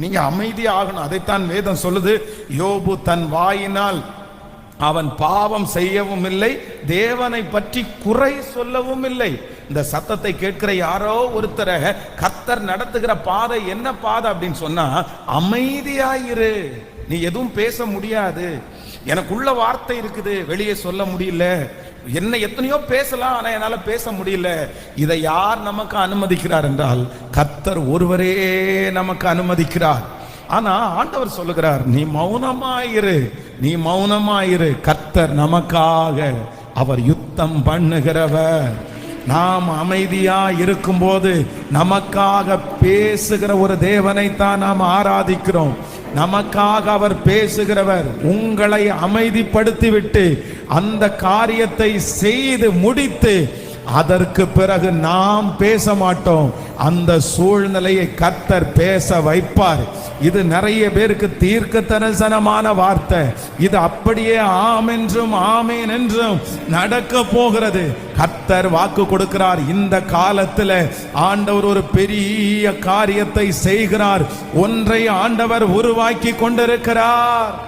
நீங்க அமைதியாகணும். அதைத்தான் வேதம் சொல்லுது. யோபு தன் வாயினால் அவன் பாவம் செய்யவும் இல்லை தேவனை பற்றி குறை சொல்லவும் இல்லை. இந்த சத்தத்தை கேட்கிற யாரோ ஒருத்தரை கத்தர் நடத்துகிற பாதை என்ன பாதை அப்படின்னு சொன்னா அமைதியாயிரு. நீ எதுவும் பேச முடியாது. எனக்குள்ள வார்த்தை இருக்குது. வெளியே சொல்ல முடியல. என்ன எத்தனையோ பேசலாம் ஆனா என்னால பேச முடியல. இதை யார் நமக்கு அனுமதிக்கிறார் என்றால் கத்தர் ஒருவரே நமக்கு அனுமதிக்கிறார். ஆனா ஆண்டவர் சொல்லுகிறார் நீ மௌனமாயிரு நீ மௌனமாயிரு. கத்தர் நமக்காக அவர் யுத்தம் பண்ணுகிறவர். நாம் அமைதியா இருக்கும்போது நமக்காக பேசுகிற ஒரு தேவனை தான் நாம் ஆராதிக்கிறோம். நமக்காக அவர் பேசுகிறவர் உங்களை அமைதிப்படுத்திவிட்டு அந்த காரியத்தை செய்து முடித்து அதற்கு பிறகு நாம் பேச மாட்டோம். அந்த சூழ்நிலையை கத்தர் பேச வைப்பார். இது நிறைய பேருக்கு தீர்க்க தரிசனமான வார்த்தை. இது அப்படியே ஆம் என்றும் ஆமேன் என்றும் நடக்க போகிறது. கத்தர் வாக்கு கொடுக்கிறார். இந்த காலத்துல ஆண்டவர் ஒரு பெரிய காரியத்தை செய்கிறார். ஒன்றை ஆண்டவர் உருவாக்கி கொண்டிருக்கிறார்.